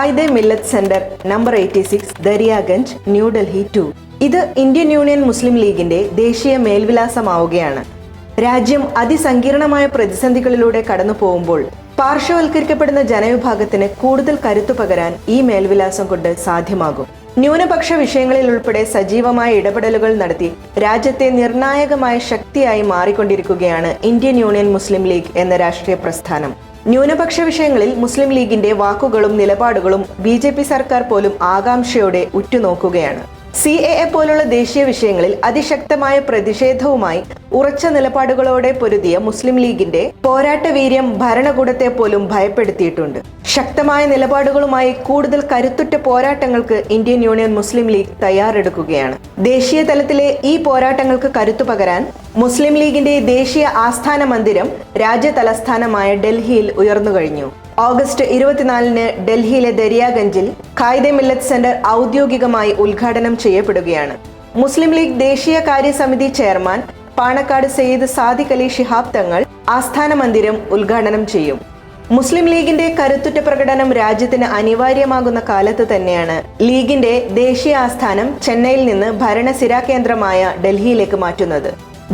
Qaide Millat centre number eighty six Daryaganj New Delhi two. ഇത് Indian union മുസ്ലിം ലീഗിന്റെ ദേശീയ മേൽവിലാസമാവുകയാണ്. രാജ്യം അതിസങ്കീർണമായ പ്രതിസന്ധികളിലൂടെ കടന്നു പോകുമ്പോൾ പാർശ്വവൽക്കരിക്കപ്പെടുന്ന ജനവിഭാഗത്തിന് കൂടുതൽ കരുത്തു പകരാൻ ഈ മേൽവിലാസം കൊണ്ട് സാധ്യമാകും. ന്യൂനപക്ഷ വിഷയങ്ങളിൽ ഉൾപ്പെടെ സജീവമായ ഇടപെടലുകൾ നടത്തി രാജ്യത്തെ നിർണായകമായ ശക്തിയായി മാറിക്കൊണ്ടിരിക്കുകയാണ് ഇന്ത്യൻ യൂണിയൻ മുസ്ലിം ലീഗ് എന്ന രാഷ്ട്രീയ പ്രസ്ഥാനം. ന്യൂനപക്ഷ വിഷയങ്ങളിൽ മുസ്ലിം ലീഗിന്റെ വാക്കുകളും നിലപാടുകളും ബി ജെ പി സർക്കാർ പോലും ആകാംക്ഷയോടെ ഉറ്റുനോക്കുകയാണ്. സി എ എ പോലുള്ള ദേശീയ വിഷയങ്ങളിൽ അതിശക്തമായ പ്രതിഷേധവുമായി ഉറച്ച നിലപാടുകളോടെ പൊരുതിയ മുസ്ലിം ലീഗിന്റെ പോരാട്ട വീര്യം ഭരണകൂടത്തെ പോലും ഭയപ്പെടുത്തിയിട്ടുണ്ട്. ശക്തമായ നിലപാടുകളുമായി കൂടുതൽ കരുത്തുറ്റ പോരാട്ടങ്ങൾക്ക് ഇന്ത്യൻ യൂണിയൻ മുസ്ലിം ലീഗ് തയ്യാറെടുക്കുകയാണ്. ദേശീയ തലത്തിലെ ഈ പോരാട്ടങ്ങൾക്ക് കരുത്തു പകരാൻ മുസ്ലിം ലീഗിന്റെ ദേശീയ ആസ്ഥാന മന്ദിരം രാജ്യ തലസ്ഥാനമായ ഡൽഹിയിൽ ഉയർന്നു കഴിഞ്ഞു. ഓഗസ്റ്റ് ഇരുപത്തിനാലിന് ഡൽഹിയിലെ ദരിയാഗഞ്ചിൽ ഖായിദെ മില്ലത്ത് സെന്റർ ഔദ്യോഗികമായി ഉദ്ഘാടനം ചെയ്യപ്പെടുകയാണ്. മുസ്ലിം ലീഗ് ദേശീയ കാര്യ സമിതി ചെയർമാൻ പാണക്കാട് സെയ്ദ് സാദിഖ് അലി ഷിഹാബ് തങ്ങൾ ആസ്ഥാന മന്ദിരം ഉദ്ഘാടനം ചെയ്യും. മുസ്ലിം ലീഗിന്റെ കരുത്തുറ്റ പ്രകടനം രാജ്യത്തിന് അനിവാര്യമാകുന്ന കാലത്ത് തന്നെയാണ്. ലീഗിന്റെ ദേശീയ ആസ്ഥാനം ചെന്നൈയിൽ നിന്ന് ഭരണസിരാ കേന്ദ്രമായ ഡൽഹിയിലേക്ക് മാറ്റുന്നത്.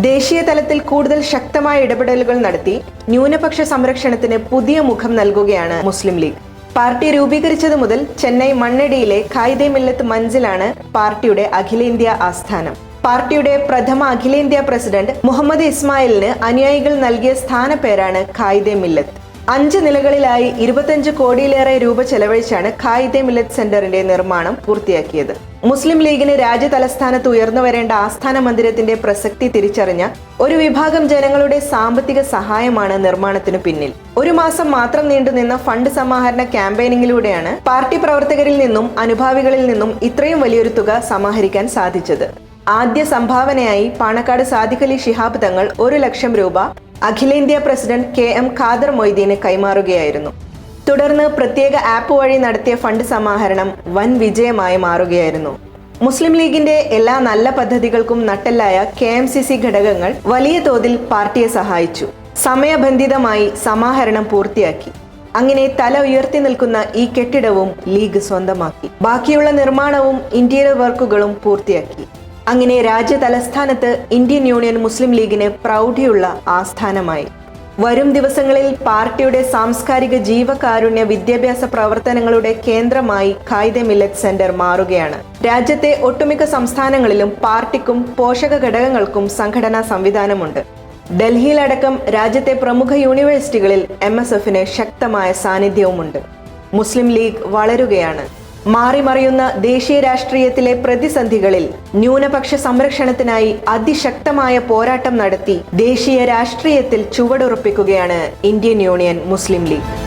ദേശീയ തലത്തിൽ കൂടുതൽ ശക്തമായ ഇടപെടലുകൾ നടത്തി ന്യൂനപക്ഷ സംരക്ഷണത്തിന് പുതിയ മുഖം നൽകുകയാണ് മുസ്ലിം ലീഗ്. പാർട്ടി രൂപീകരിച്ചതു മുതൽ ചെന്നൈ മണ്ണടിയിലെ ഖായിദെ മില്ലത്ത് മഞ്ചിലാണ് പാർട്ടിയുടെ അഖിലേന്ത്യാ ആസ്ഥാനം. പാർട്ടിയുടെ പ്രഥമ അഖിലേന്ത്യാ പ്രസിഡന്റ് മുഹമ്മദ് ഇസ്മായിലിന് അനുയായികൾ നൽകിയ സ്ഥാനപ്പേരാണ് ഖായിദെ മില്ലത്ത്. അഞ്ച് നിലകളിലായി ഇരുപത്തഞ്ച് കോടിയിലേറെ രൂപ ചെലവഴിച്ചാണ് ഖായിദെ മില്ലത്ത് സെന്ററിന്റെ നിർമ്മാണം പൂർത്തിയാക്കിയത്. മുസ്ലിം ലീഗിന് രാജ്യ തലസ്ഥാനത്ത് ഉയർന്നു വരേണ്ട ആസ്ഥാന മന്ദിരത്തിന്റെ പ്രസക്തി തിരിച്ചറിഞ്ഞ ഒരു വിഭാഗം ജനങ്ങളുടെ സാമ്പത്തിക സഹായമാണ് നിർമ്മാണത്തിനു പിന്നിൽ. ഒരു മാസം മാത്രം നീണ്ടുനിന്ന ഫണ്ട് സമാഹരണ ക്യാമ്പയിനിങ്ങിലൂടെയാണ് പാർട്ടി പ്രവർത്തകരിൽ നിന്നും അനുഭാവികളിൽ നിന്നും ഇത്രയും വലിയൊരു തുക സമാഹരിക്കാൻ സാധിച്ചത്. ആദ്യ സംഭാവനയായി പാണക്കാട് സാദിഖലി ശിഹാബ് തങ്ങൾ ഒരു ലക്ഷം രൂപ അഖിലേന്ത്യാ പ്രസിഡന്റ് കെ എം ഖാദർ മൊയ്തീന് കൈമാറുകയായിരുന്നു. തുടർന്ന് പ്രത്യേക ആപ്പ് വഴി നടത്തിയ ഫണ്ട് സമാഹരണം വൻ വിജയമായി മാറുകയായിരുന്നു. മുസ്ലിം ലീഗിന്റെ എല്ലാ നല്ല പദ്ധതികൾക്കും നട്ടെല്ലായ കെ എം സി സി ഘടകങ്ങൾ വലിയ തോതിൽ പാർട്ടിയെ സഹായിച്ചു. സമയബന്ധിതമായി സമാഹരണം പൂർത്തിയാക്കി. അങ്ങനെ തല ഉയർത്തി നിൽക്കുന്ന ഈ കെട്ടിടവും ലീഗ് സ്വന്തമാക്കി. ബാക്കിയുള്ള നിർമ്മാണവും ഇന്റീരിയർ വർക്കുകളും പൂർത്തിയാക്കി. അങ്ങനെ രാജ്യ തലസ്ഥാനത്ത് ഇന്ത്യൻ യൂണിയൻ മുസ്ലിം ലീഗിന് പ്രൗഢിയുള്ള ആസ്ഥാനമായി. വരും ദിവസങ്ങളിൽ പാർട്ടിയുടെ സാംസ്കാരിക ജീവകാരുണ്യ വിദ്യാഭ്യാസ പ്രവർത്തനങ്ങളുടെ കേന്ദ്രമായി ഖായിദെ മില്ലറ്റ് സെന്റർ മാറുകയാണ്. രാജ്യത്തെ ഒട്ടുമിക്ക സംസ്ഥാനങ്ങളിലും പാർട്ടിക്കും പോഷക ഘടകങ്ങൾക്കും സംഘടനാ സംവിധാനമുണ്ട്. ഡൽഹിയിലടക്കം രാജ്യത്തെ പ്രമുഖ യൂണിവേഴ്സിറ്റികളിൽ എം ശക്തമായ സാന്നിധ്യവുമുണ്ട്. മുസ്ലിം ലീഗ് വളരുകയാണ്. മാറിമറിയുന്ന ദേശീയ രാഷ്ട്രീയത്തിലെ പ്രതിസന്ധികളിൽ ന്യൂനപക്ഷ സംരക്ഷണത്തിനായി അതിശക്തമായ പോരാട്ടം നടത്തി ദേശീയ രാഷ്ട്രീയത്തിൽ ചുവടുറപ്പിക്കുകയാണ് ഇന്ത്യൻ യൂണിയൻ മുസ്ലിം ലീഗ്.